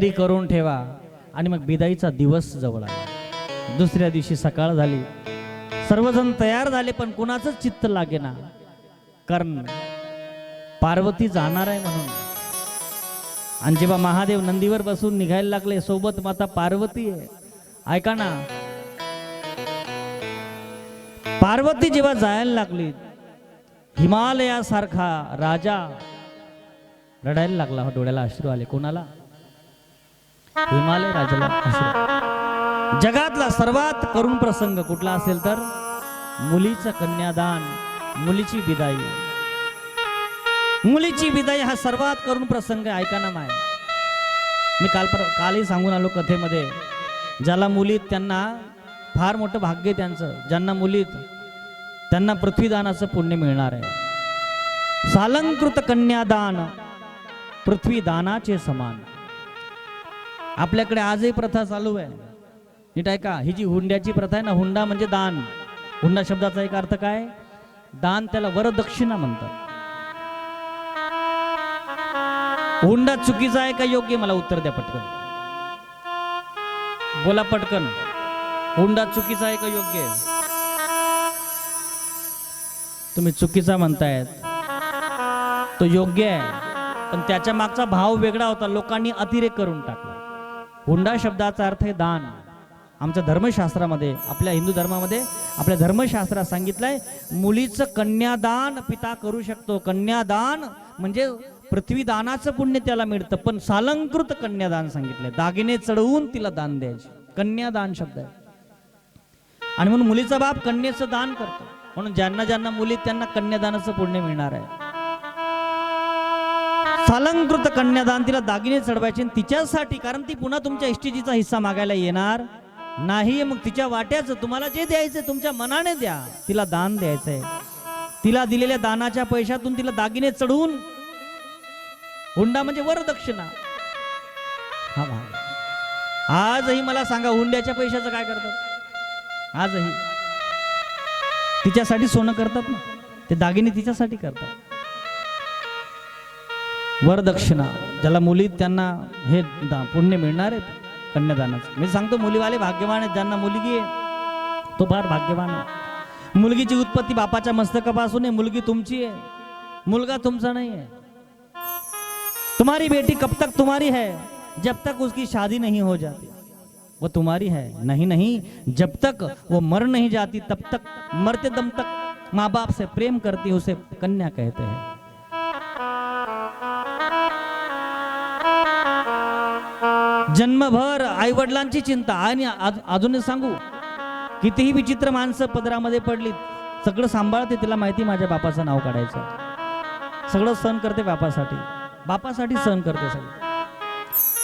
तयारी करून ठेवा. आणि मग बिदाईचा दिवस जवळ आला. दुसऱ्या दिवशी सकाळ झाली. सर्वजण तयार झाले पण कुणाचंच चित्त लागेना. कारण पार्वती जाणार आहे म्हणून. आणि जेव्हा महादेव नंदीवर बसून निघायला लागले. सोबत माता पार्वती आहे. ऐका ना. पार्वती जेव्हा जायला लागली हिमालयासारखा राजा रडायला लागला डोळ्याला अश्रू आले. कोणाला? हिमालय राजाला अश्रू जगातला सर्वात करुण प्रसंग कुठला असेल तर? मुलीचं कन्यादान मुलीची विदाई मुलीची विदाई हा सर्वात करुण प्रसंग ऐका ना माय. मी काल पर कालही सांगून आलो कथेमध्ये ज्याला मुलीत त्यांना फार मोठं भाग्य त्यांचं. ज्यांना मुलीत त्यांना पृथ्वीदानाचं पुण्य मिळणार आहे. सालंकृत कन्यादान पृथ्वीदानाचे समान. आपल्याकडे आजही प्रथा चालू आहे. नीट आहे का? ही जी हुंड्याची प्रथा आहे ना हुंडा म्हणजे दान. हुंडा शब्दाचा एक अर्थ काय? दान त्याला वरदक्षिणा म्हणतात. हुंडा चुकीचा आहे का योग्य? मला उत्तर द्या पटकन. बोला पटकन. हुंडा चुकीचा आहे का योग्य? आहे तुम्ही चुकीचा म्हणतायत. तो योग्य आहे. पण त्याच्या मागचा भाव वेगळा होता. लोकांनी अतिरेक करून टाकला. हुंडा शब्दाचा अर्थ आहे दान. आमच्या धर्मशास्त्रामध्ये आपल्या हिंदू धर्मामध्ये आपल्या धर्मशास्त्रात सांगितलंय मुलीचं कन्यादान पिता करू शकतो. कन्यादान म्हणजे पृथ्वीदानाचं पुण्य त्याला मिळतं पण सालंकृत कन्यादान सांगितलंय. दागिने चढवून तिला दान द्यायचे. कन्यादान शब्द आहे. आणि म्हणून मुलीचा बाप कन्येचं दान करतो. म्हणून ज्यांना ज्यांना मुली त्यांना कन्यादानाचं पुण्य मिळणार आहे. सालंकृत कन्यादान तिला दागिने चढवायचे तिच्यासाठी कारण ती पुन्हा तुमच्या इष्टीजीचा हिस्सा मागायला येणार नाही. मग तिच्या वाट्याचं तुम्हाला जे द्यायचं तुमच्या मनाने द्या. तिला दान द्यायचंय. तिला दिलेल्या दानाच्या पैशातून तिला दागिने चढवून हुंडा म्हणजे वरदक्षिणा हा भाग. आजही मला सांगा हुंड्याच्या पैशाचं काय करतात? आजही. तिच्यासाठी सोनं करतात ना? ते दागिने तिच्यासाठी करतात. वरदक्षिणा ज्याला मुली त्यांना हे पुण्य मिळणार आहे कन्यादानाचं. मी सांगतो मुलीवाले भाग्यवान आहेत ज्यांना मुलगी आहे तो फार भाग्यवान आहे. मुलगीची उत्पत्ती बापाच्या मस्तकापासून आहे मुलगी तुमची आहे. मुलगा तुमचा नहीं है तुम्हारी बेटी कब तक तुम्हारी है? जब तक उसकी शादी नहीं हो जाती. वो तुम्हारी है. नहीं नहीं जब तक वो मर नहीं जाती तब तक मरते दम तक माँ बाप से प्रेम करती उसे कन्या कहते हैं। जन्मभर आईवडिलांची चिंता. आणि अज- सांगू कितीही विचित्र माणसं पदरामध्ये पडली सगळं सांभाळते तिला माहिती माझ्या बापाचं नाव काढायचं. सगळं सहन करते बापासाठी. बापासाठी सहन करते सगळं.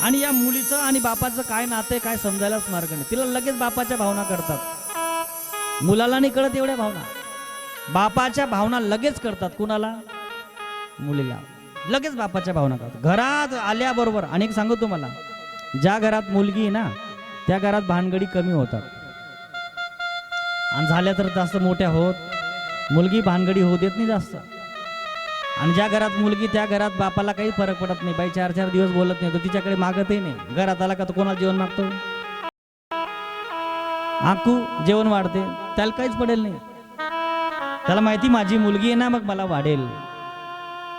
आणि या मुलीचं आणि बापाचं काय नातं आहे काय समजायलाच मार्ग नाही. तिला लगेच बापाच्या भावना करतात मुलाला नाही कळत एवढ्या भावना. बापाच्या भावना लगेच करतात कुणाला? मुलीला. लगेच बापाच्या भावना करतात घरात आल्याबरोबर आणि एक सांगू तुम्हाला ज्या घरात मुलगी आहे ना त्या घरात भानगडी कमी होतात. आणि झाल्या तर जास्त मोठ्या होत. मुलगी भानगडी होऊ देत नाही जास्त. आणि ज्या घरात मुलगी त्या घरात बापाला काही फरक पडत नाही. बाई चार चार दिवस बोलत नाही तो तिच्याकडे मागतही नाही. घरात आला का तो कोणाला जेवण मागतो? आकू जेवण वाढते. त्याला काहीच पडेल नाही. त्याला माहिती माझी मुलगी आहे ना मग मला वाढेल.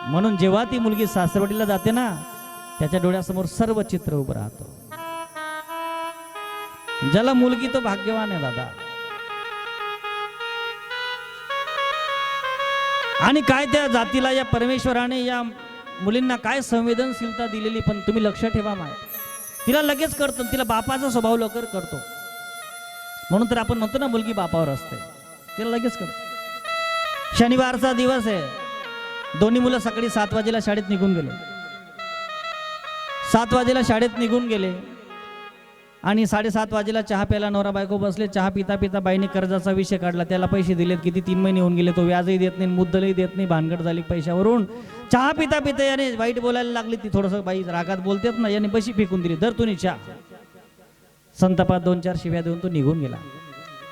म्हणून जेव्हा ती मुलगी सासरवडीला जाते ना त्याच्या डोळ्यासमोर सर्व चित्र उभं राहतो. ज्याला मुलगी तो भाग्यवान आहे दादा. आणि काय त्या जातीला या परमेश्वराने या मुलींना काय संवेदनशीलता दिलेली पण तुम्ही लक्ष ठेवा माय. तिला लगेच करतो तिला बापाचा स्वभाव लवकर करतो. म्हणून तर आपण म्हणतो ना मुलगी बापावर असते. तिला लगेच करतो. शनिवारचा दिवस आहे. दोन्ही मुलं सकाळी सात वाजेला शाळेत निघून गेले. सात वाजेला शाळेत निघून गेले. आणि साडेसात वाजेला चहा प्यायला नवरा बायको बसले. चहा पिता पिता बाईने कर्जाचा विषय काढला. त्याला पैसे दिलेत. किती? तीन महिने होऊन गेले. तो व्याजही देत नाही मुद्दलही देत नाही. भानगड झाली पैशावरून. चहा पिता पिता याने वाईट बोलायला लागली. ती थोडंसं बाई रागात बोलतेत ना याने बशी फेकून दिली. धर तुम्ही चहा. संतापात दोन चार शिव्या देऊन तो निघून गेला.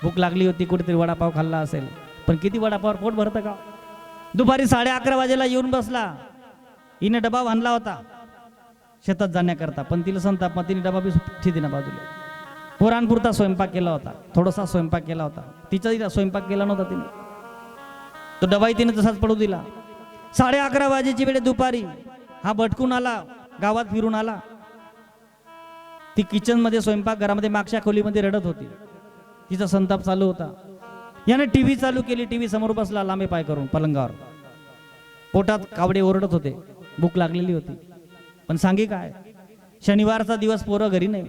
भूक लागली होती. कुठेतरी वडापाव खाल्ला असेल. पण किती वडापाव पोट भरतं का? दुपारी साडे अकरा वाजेला येऊन बसला. हिने डबा बांधला होता. शेतात जाण्याकरता. पण तिला संताप मग तिने डबा बी सुट्टी ना बाजूला. पोरांपुरता स्वयंपाक केला होता. थोडासा स्वयंपाक केला होता. तिचा तिला स्वयंपाक केला नव्हता तिने. तो डबाही तिने तसाच पडू दिला. साडे अकरा वाजेची वेळ दुपारी. हा भटकून आला. गावात फिरून आला. ती किचनमध्ये स्वयंपाक घरामध्ये मागच्या खोलीमध्ये रडत होती. तिचा संताप चालू होता. याने टीव्ही चालू केली. टी व्ही समोर बसला लांबे पाय करून पलंगावर. पोटात कावडे ओरडत होते. भूक लागलेली होती. पण सांगे काय? शनिवारचा दिवस पोरं घरी नाही.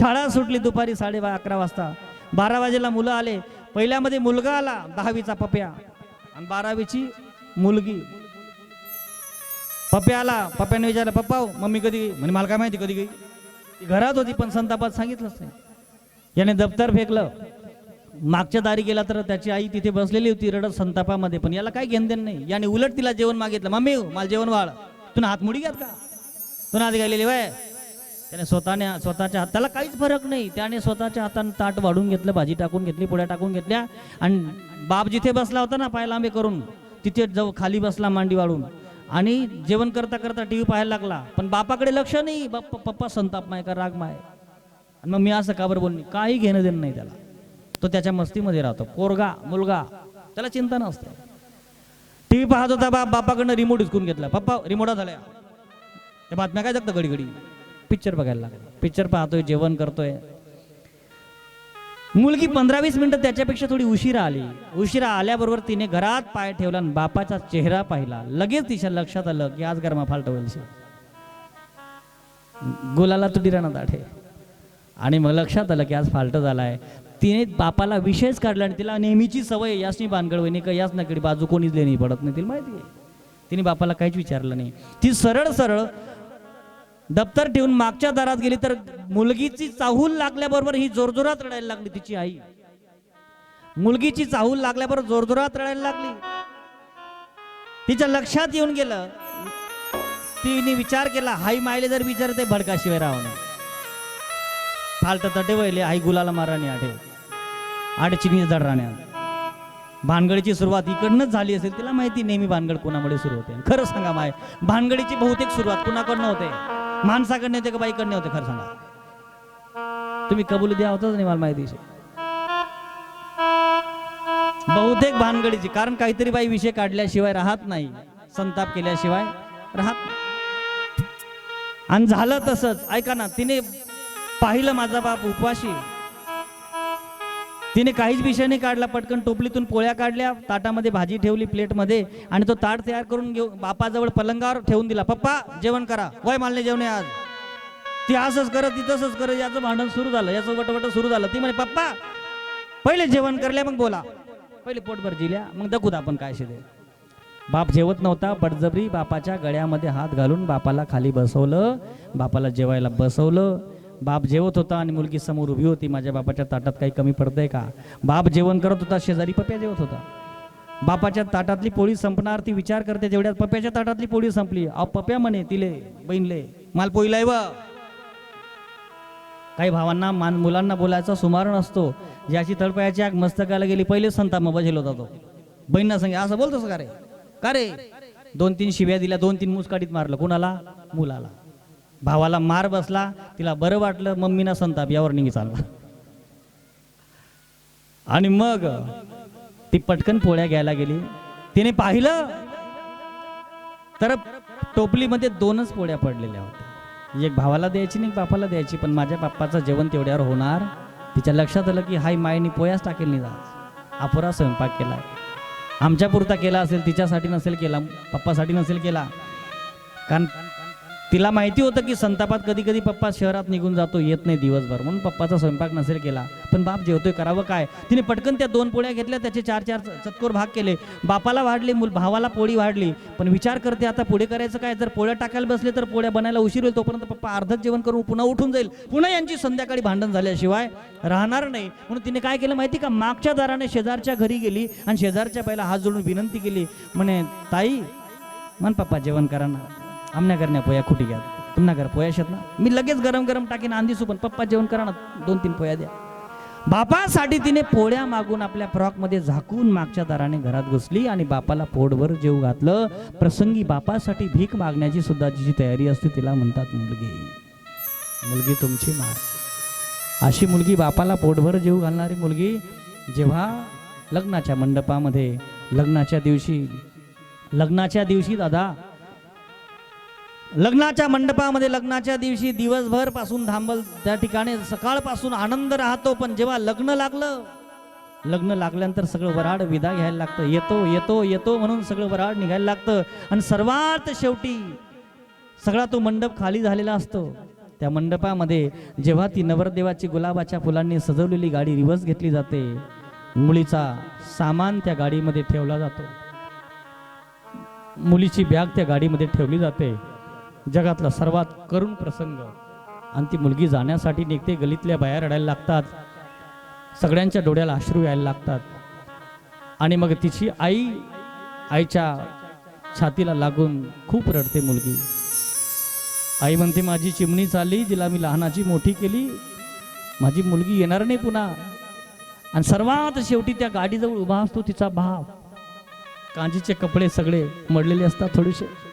शाळा सुटली दुपारी साडे अकरा वाजता. बारा वाजेला मुलं आले. पहिल्यामध्ये मुलगा आला दहावीचा पप्या. आणि बारावीची मुलगी. पप्या आला. पप्याने विचारलं पप्पा हो, मम्मी कधी गई?" म्हणे मला काय माहिती कधी गई ती घरात होती पण संतापात सांगितलंच नाही. याने दप्तर फेकलं. मागच्या दारी गेला तर त्याची आई तिथे बसलेली होती रडत संतापामध्ये. पण याला काय घेणदेन नाही. याने उलट तिला जेवण मागितलं. मम्मी हो, मला जेवण वाढ. तुला हातमुडी घ्यात का? तुला हात घालेली वय त्याने स्वतःने स्वतःच्या हात त्याला काहीच फरक नाही. त्याने स्वतःच्या हाताने ताट वाढून घेतलं भाजी टाकून घेतली पुढ्या टाकून घेतल्या. आणि बाप जिथे बसला होता ना पाय लांबे करून तिथे जाऊ खाली बसला मांडी वाढून. आणि जेवण करता करता टी व्ही पाहायला लागला. पण बापाकडे लक्ष नाही. बाप्पा पप्पा संताप माय का राग माय. आणि मग मी असं का बरं बोलणी? काही घेणं देणं नाही त्याला. तो त्याच्या मस्तीमध्ये राहतो. पोरगा मुलगा त्याला चिंता नसते. टी व्ही पाहत होता बाप बापाकडनं रिमोट हिसकून घेतला. पप्पा रिमोटा झाल्या. त्या बातम्या काय जगतं घडी घडी पिक्चर बघायला लागला. पिक्चर पाहतोय जेवण करतोय. मुलगी पंधरा वीस मिनिटं त्याच्यापेक्षा थोडी उशिरा आली. उशिरा आल्याबरोबर तिने घरात पाय ठेवला आणि बापाचा चेहरा पाहिला. लगेच तिच्या लक्षात आलं की आज गरमा फालट होईल शे. गुलाला तुटी राहणार दाठे आणि मग लक्षात आलं की आज फाल्ट झालाय. तिने बापाला विषयच काढला आणि तिला नेहमीची सवय आहे, यासनी बांधगड वहिनी का याच नकडी बाजू कोणीच लेणी पडत नाही तिला माहिती आहे. तिने बापाला काहीच विचारलं नाही. ती सरळ सरळ दप्तर ठेवून मागच्या दारात गेली तर मुलगीची चाहूल लागल्याबरोबर ही जोरजोरात रडायला लागली तिची आई. मुलगीची चाहूल लागल्याबरोबर जोरजोरात रडायला लागली. तिच्या लक्षात येऊन गेलं. तिने विचार केला हाई मायले जर विचारते भडकाशिवाय राहू नये फालत तटे वहिले आई गुलाला माराने आठे. आठ चिनी जड राहण्या भानगडीची सुरुवात इकडनंच झाली असेल तिला माहिती नेहमी भानगड कोणामुळे सुरू होते. खरं सांगा माय भानगडीची बहुतेक सुरुवात कुणाकडनं होते? माणसाकडनं होते का बाईकडनं होते खरं सांगा. तुम्ही कबुली द्या होतच नाही मला माहिती. बहुतेक भानगडीची कारण काहीतरी बाई विषय काढल्याशिवाय राहत नाही. संताप केल्याशिवाय राहत आणि झालं तसंच. ऐका ना तिने पाहिलं माझा बाप उपवाशी. तिने काहीच विषय नाही काढला पटकन टोपलीतून पोळ्या काढल्या ताटामध्ये भाजी ठेवली प्लेटमध्ये आणि तो ताट तयार करून घेऊ बापाजवळ पलंगावर ठेवून दिला. पप्पा जेवण करा. वय मालने जेवणे आज. ती असंच करत ती तसंच करत याचं भांडण सुरू झालं. याचं वटवट सुरू झालं. ती म्हणे पप्पा पहिले जेवण करले मग बोला. पहिले पोटभर जिल्या मग दखूत आपण काय शिदे बाप जेवत नव्हता बडजबरी बापाच्या गळ्यामध्ये हात घालून बापाला खाली बसवलं बापाला जेवायला बसवलं बाप जेवत होता आणि मुलगी समोर उभी होती. माझ्या बापाच्या ताटात काही कमी पडतंय का? बाप जेवण करत होता शेजारी पप्या जेवत होता. बापाच्या ताटातली पोळी संपणार ती विचार करते तेवढ्यात पप्याच्या ताटातली पोळी संपली अहो पप्या म्हणे तिले बहिणले माल पोईलाय व काही भावांना मान मुलांना बोलायचा सुमार नसतो. ज्याची तळपायाची आग मस्तकाला गेली पहिले संताप मग बजेल होता तो बहिणींना सांगे असं बोलतोस का रे? का रे? दोन तीन शिव्या दिल्या दोन तीन मुसकाडीत मारलं. कुणाला? मुलाला. भावाला मार बसला तिला बरं वाटलं मम्मीना संताप यावर निघी चालला. आणि मग ती पटकन पोळ्या घ्यायला गेली. तिने पाहिलं तर टोपलीमध्ये दोनच पोळ्या पडलेल्या होत्या. म्हणजे एक भावाला द्यायची नाही बापाला द्यायची पण माझ्या बाप्पाचं जेवण तेवढ्यावर होणार. तिच्या लक्षात आलं की हाय मायनी पोयाच टाकेल नाही आज. अपुरा स्वयंपाक केला आमच्या पुरता केला असेल तिच्यासाठी नसेल केला पप्पासाठी नसेल केला. कारण तिला माहिती होतं की संतापात कधी कधी पप्पा शहरात निघून जातो येत नाही दिवसभर. म्हणून पप्पाचा स्वयंपाक नसेल केला. पण बाप जेवतोय करावं काय? तिने पटकन त्या दोन पोळ्या घेतल्या त्याचे चार चार चतकोर भाग केले. बापाला वाढले मुल भावाला पोळी वाढली. पण विचार करते आता पुढे करायचं काय? जर पोळ्या टाकायला बसले तर पोळ्या बनायला उशीर होईल तोपर्यंत पप्पा अर्धच जेवण करून पुन्हा उठून जाईल. पुन्हा यांची संध्याकाळी भांडण झाल्याशिवाय राहणार नाही. म्हणून तिने काय केलं माहिती का? मागच्या दाराने शेजारच्या घरी गेली आणि शेजारच्या पहिला हात जोडून विनंती केली. म्हणे ताई म्हण पप्पा जेवण करा ना. आमना करण्या पोया खुटी घ्या. तुम्हाला घर पोया शेत ना? मी लगेच गरम गरम टाकीन आंधी सुपन. पप्पा जेवण करा ना दोन तीन पोया द्या. बापासाठी तिने पोळ्या मागून आपल्या फ्रॉकमध्ये झाकून मागच्या दाराने घरात घुसली आणि बापाला पोटभर जेव घातलं. प्रसंगी बापासाठी भीक मागण्याची सुद्धा जी तयारी असते तिला म्हणतात मुलगी मुलगी तुमची माय अशी मुलगी बापाला पोटभर जेव घालणारी मुलगी जेव्हा लग्नाच्या मंडपामध्ये लग्नाच्या दिवशी लग्नाच्या दिवशी दादा लग्नाच्या मंडपामध्ये लग्नाच्या दिवशी दिवसभरपासून थांबल त्या ठिकाणी सकाळपासून आनंद राहतो. पण जेव्हा लग्न लागलं लग्न लागल्यानंतर सगळं वराड विदा घ्यायला लागतं. येतो येतो येतो म्हणून सगळं वराड निघायला लागतं. आणि सर्वात शेवटी सगळा तो मंडप खाली झालेला असतो. त्या मंडपामध्ये जेव्हा ती नवरदेवाची गुलाबाच्या फुलांनी सजवलेली गाडी रिवर्स घेतली जाते मुलीचा सामान त्या गाडीमध्ये ठेवला जातो. मुलीची बॅग त्या गाडीमध्ये ठेवली जाते. जगातला सर्वात करुण प्रसंग. आणि ती मुलगी जाण्यासाठी निघते गलीतल्या बाया रडायला लागतात. सगळ्यांच्या डोळ्याला अश्रू यायला लागतात. आणि मग तिची आई आईच्या छातीला लागून खूप रडते मुलगी. आई म्हणते माझी चिमणी चालली जिला मी लहानाची मोठी केली. माझी मुलगी येणार नाही पुन्हा. आणि सर्वात शेवटी त्या गाडीजवळ उभा असतो तिचा भाव. कांजीचे कपडे सगळे मडलेले असतात थोडेसे.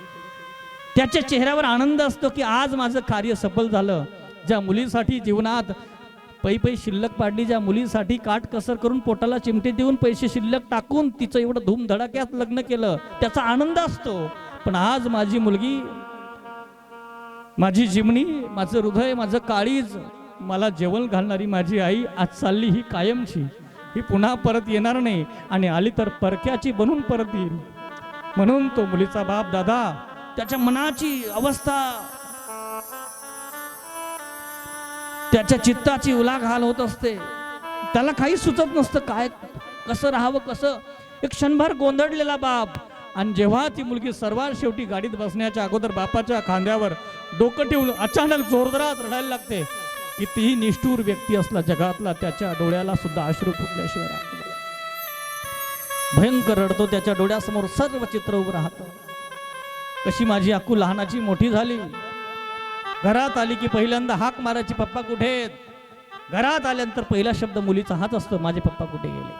त्याच्या चेहऱ्यावर आनंद असतो की आज माझं कार्य सफल झालं. ज्या मुलीसाठी जीवनात पै पै शिल्लक पाडली ज्या मुलीसाठी काट कसर करून पोटाला चिमटे देऊन पैसे शिल्लक टाकून तिचं एवढं धूमधडाक्यात लग्न केलं त्याचा आनंद असतो. पण आज माझी मुलगी माझी जिमणी माझं हृदय माझं काळीज मला जेवण घालणारी माझी आई आज चालली ही कायमची. ही पुन्हा परत येणार नाही आणि आली तर परक्याची बनून परत येईल. म्हणून तो मुलीचा बाप दादा त्याच्या मनाची अवस्था त्याच्या चित्ताची उलाघाल होत असते. त्याला काही सुचत नसतं काय कसं राहावं कसं. एक क्षणभर गोंधळलेला बाप आणि जेव्हा ती मुलगी सर्वात शेवटी गाडीत बसण्याच्या अगोदर बापाच्या खांद्यावर डोकं ठेवून अचानक जोरदारात रडायला लागते. कितीही निष्ठूर व्यक्ती असला जगातला त्याच्या डोळ्याला सुद्धा अश्रू फुटल्याशिवाय भयंकर रडतो त्याच्या डोळ्यासमोर सर्व चित्र उभं राहतं. कशी माझी अक्कू लहानाची मोठी झाली? घरात आली की पहिल्यांदा हाक मारायची पप्पा कुठे आहेत? घरात आल्यानंतर पहिला शब्द मुलीचा हाच असतो माझे पप्पा कुठे गेले?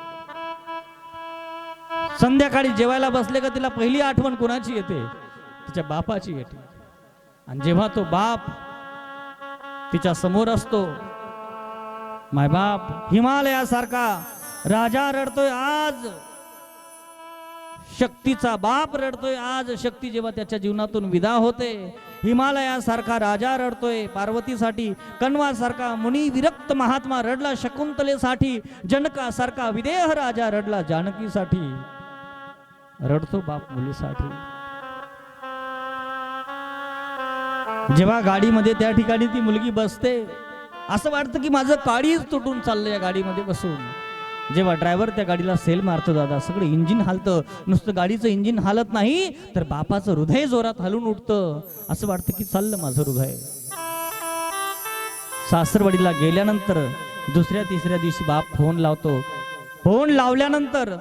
संध्याकाळी जेवायला बसले का तिला पहिली आठवण कोणाची येते? तिच्या बापाची येते. आणि जेव्हा तो बाप तिच्या समोर असतो माय बाप हिमालयासारखा राजा रडतोय आज. शक्तीचा बाप रडतोय. आज शक्ती जेव्हा त्याच्या जीवनातून विदा होते हिमालयासारखा राजा रडतोय. पार्वतीसाठी कण्वासारखा मुनी विरक्त महात्मा रडला शकुंतलेसाठी जनकासारखा विदेह राजा रडला जानकीसाठी. रडतो बाप मुलीसाठी. जेव्हा गाडीमध्ये त्या ठिकाणी ती मुलगी बसते असं वाटतं की माझं काळीच तुटून चाललंय या गाडीमध्ये बसून. जेव्हा ड्रायव्हर त्या गाडीला सेल मारतो दादा सगळं इंजिन हालतं. नुसतं गाडीचं इंजिन हालत नाही तर बापाचं हृदय जोरात हलून उठतं. असं वाटतं की चाललं माझं हृदय. सासरवाडीला गेल्यानंतर दुसऱ्या तिसऱ्या दिवशी बाप फोन लावतो. फोन लावल्यानंतर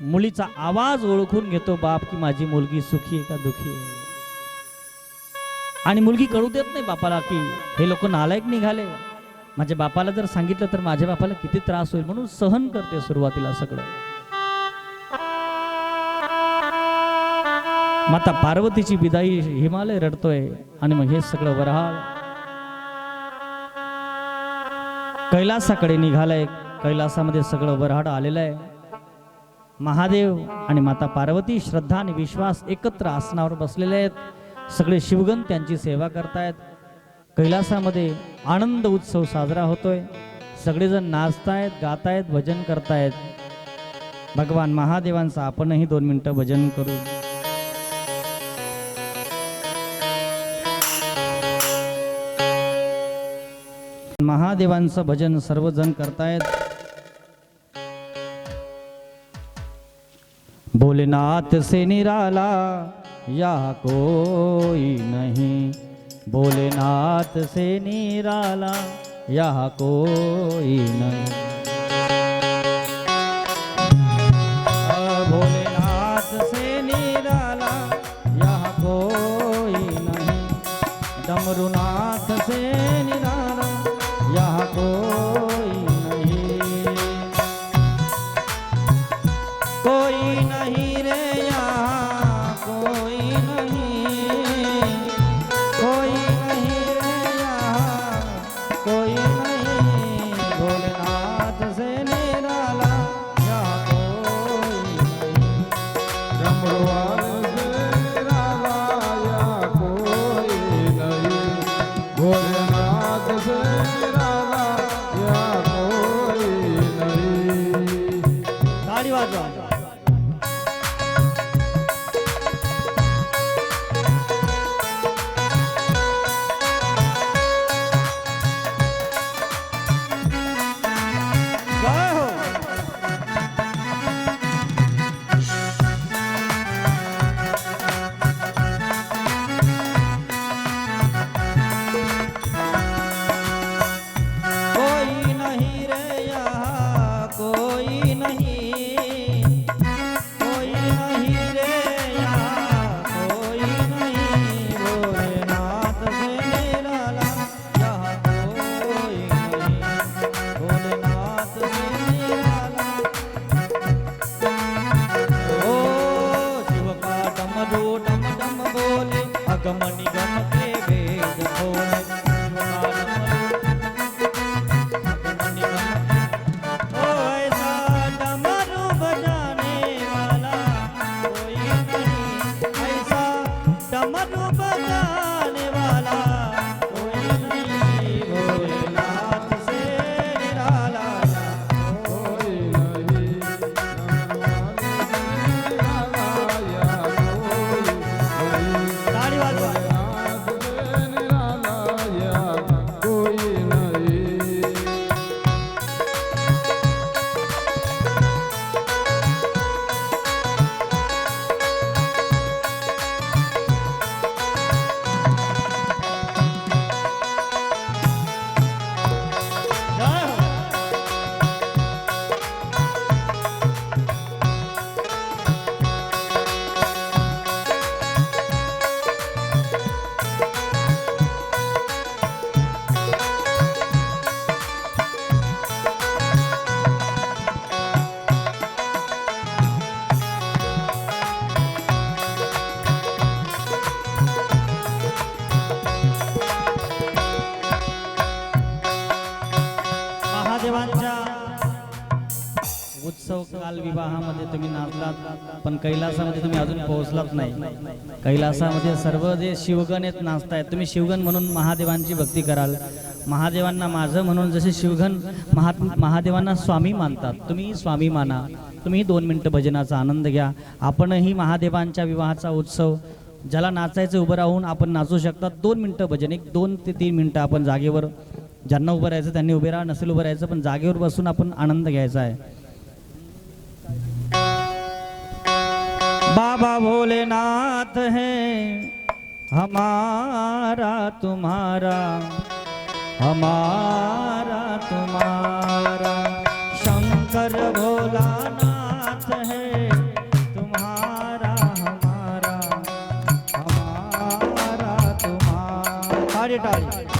मुलीचा आवाज ओळखून घेतो बाप की माझी मुलगी सुखी आहे का दुखी आहे? आणि मुलगी कळू देत नाही बापाला की हे लोक नालायक निघाले. माझ्या बापाला जर सांगितलं तर माझ्या बापाला किती त्रास होईल म्हणून सहन करते सुरुवातीला सगळं. माता पार्वतीची विदाई हिमालय रडतोय आणि मग हे सगळं वराळ. कैलासाकडे निघालंय. कैलासामध्ये सगळं वराड आलेलं आहे. महादेव आणि माता पार्वती श्रद्धा आणि विश्वास एकत्र आसनावर बसलेले आहेत. सगळे शिवगण त्यांची सेवा करतायत. कैलासामध्ये आनंद उत्सव साजरा होतोय. सगळेजण नाचतायत गातायत भजन करतायत. भगवान महादेवांचं आपणही दोन मिनिटं भजन करू. महादेवांचं भजन सर्वजण करतायत. भोलेनाथ से निराला या कोई नहीं. भोलेनाथ से निराला यहाँ कोई नहीं तुम्ही नाचलात पण कैलासामध्ये तुम्ही अजून पोहोचलाच नाही. कैलासामध्ये सर्व जे शिवगण आहेत नाचतायत तुम्ही शिवगण म्हणून महादेवांची भक्ती कराल. महादेवांना माझं म्हणून जसे शिवगण महा महादेवांना स्वामी मानतात तुम्ही स्वामी माना. तुम्ही दोन मिनटं भजनाचा आनंद घ्या. आपणही महादेवांच्या विवाहाचा उत्सव ज्याला नाचायचं उभं राहून आपण नाचू शकतात दोन मिनटं भजन एक दोन ते तीन मिनटं आपण जागेवर ज्यांना उभं राहायचं त्यांनी उभे राहा नसेल उभं राहायचं पण जागेवर बसून आपण आनंद घ्यायचा आहे. बाबा भोलेनाथ है हमारा तुम्हारा हमारा तुम्हारा। शंकर भोलानाथ है तुम्हारा हमारा हमारा तुम्हारा। ताड़ी ताड़ी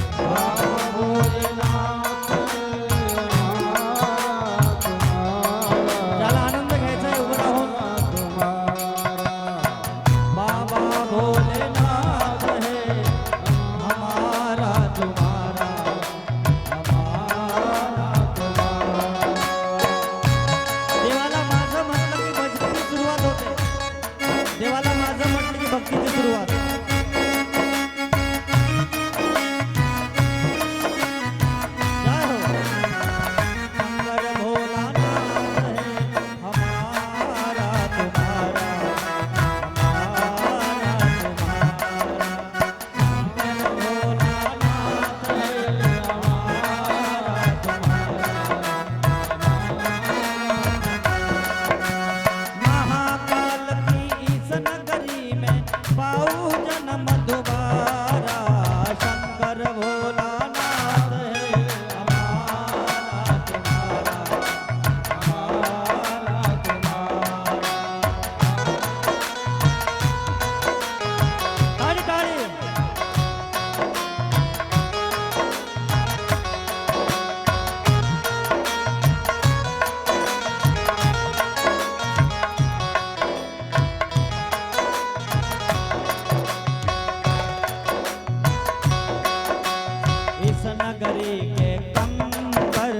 ये पर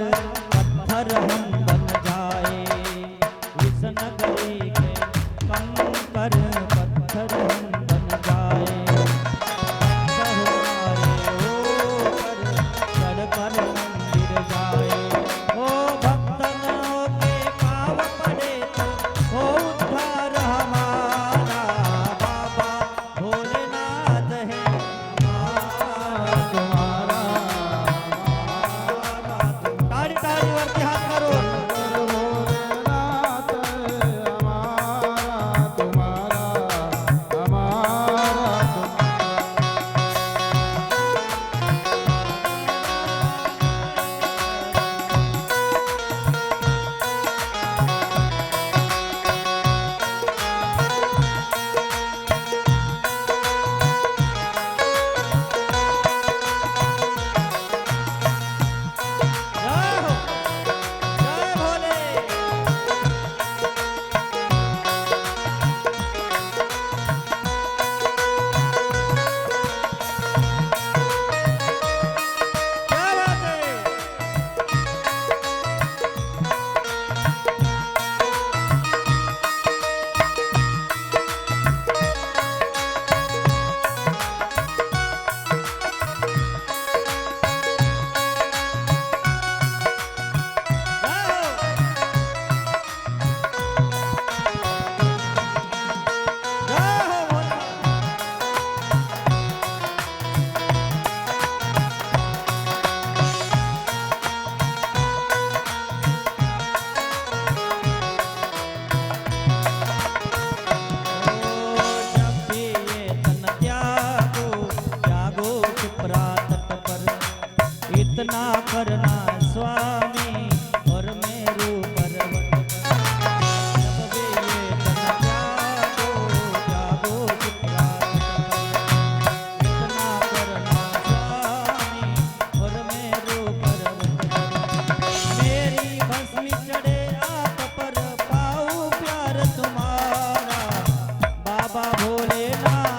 पत्थर हम भोलेनाथ